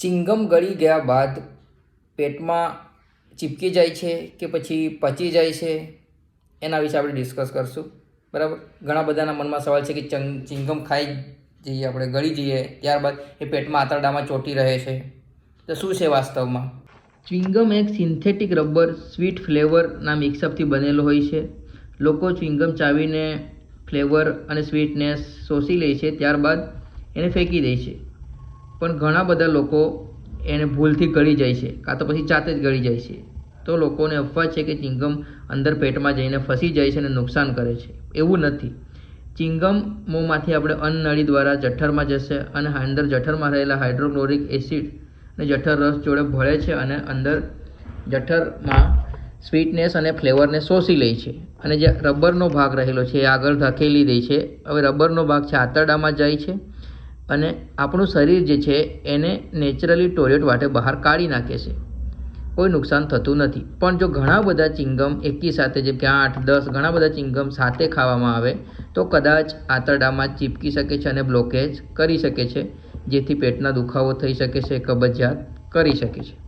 Chewing gum ગળી ગયા બાદ પેટમાં ચીપકી જાય છે કે પછી પચી જાય છે, એના વિશે આપણે ડિસ્કસ કરશું. બરાબર? ઘણા બધાના મનમાં સવાલ છે કે ચંગ, ચિંગમ ખાઈ જઈએ, આપણે ગળી જઈએ, ત્યારબાદ એ પેટમાં આંતરડામાં ચોટી રહે છે. તો શું છે વાસ્તવમાં? ચ્વિંગમ એક સિન્થેટિક રબર સ્વીટ ફ્લેવરના મિક્સઅપથી બનેલો હોય છે. લોકો ચ્વિંગમ ચાવીને ફ્લેવર અને સ્વીટનેસ શોષી લે છે, ત્યારબાદ એને ફેંકી દે છે. પણ ઘણા બધા લોકો એને ભૂલથી ગળી જાય છે, કાં તો પછી જાતે જ ગળી જાય છે. તો લોકોને અફવા છે કે ચિંગમ અંદર પેટમાં જઈને ફસી જાય છે અને નુકસાન કરે છે. એવું નથી. ચિંગમ મોંમાંથી આપણે અન્નનળી દ્વારા જઠરમાં જશે અને અંદર જઠરમાં રહેલા હાઇડ્રોક્લોરિક એસિડ અને જઠર રસ જોડે ભળે છે અને અંદર જઠરમાં સ્વીટનેસ અને ફ્લેવરને શોષી લે છે. અને જે રબરનો ભાગ રહેલો છે એ આગળ ધકેલી દે છે. હવે રબરનો ભાગ છે, આંતરડામાં જાય છે અને આપણું શરીર જે છે એને નેચરલી ટોયલેટ વાટે બહાર કાઢી નાખે છે. કોઈ નુકસાન થતું નથી. પણ જો ઘણા બધા ચિંગમ એકી સાથે જેમ કે આઠ, દસ, ઘણા બધા ચિંગમ સાથે ખાવામાં આવે, તો કદાચ આંતરડામાં ચીપકી શકે છે અને બ્લોકેજ કરી શકે છે, જેથી પેટના દુખાવો થઈ શકે છે, કબજિયાત કરી શકે છે.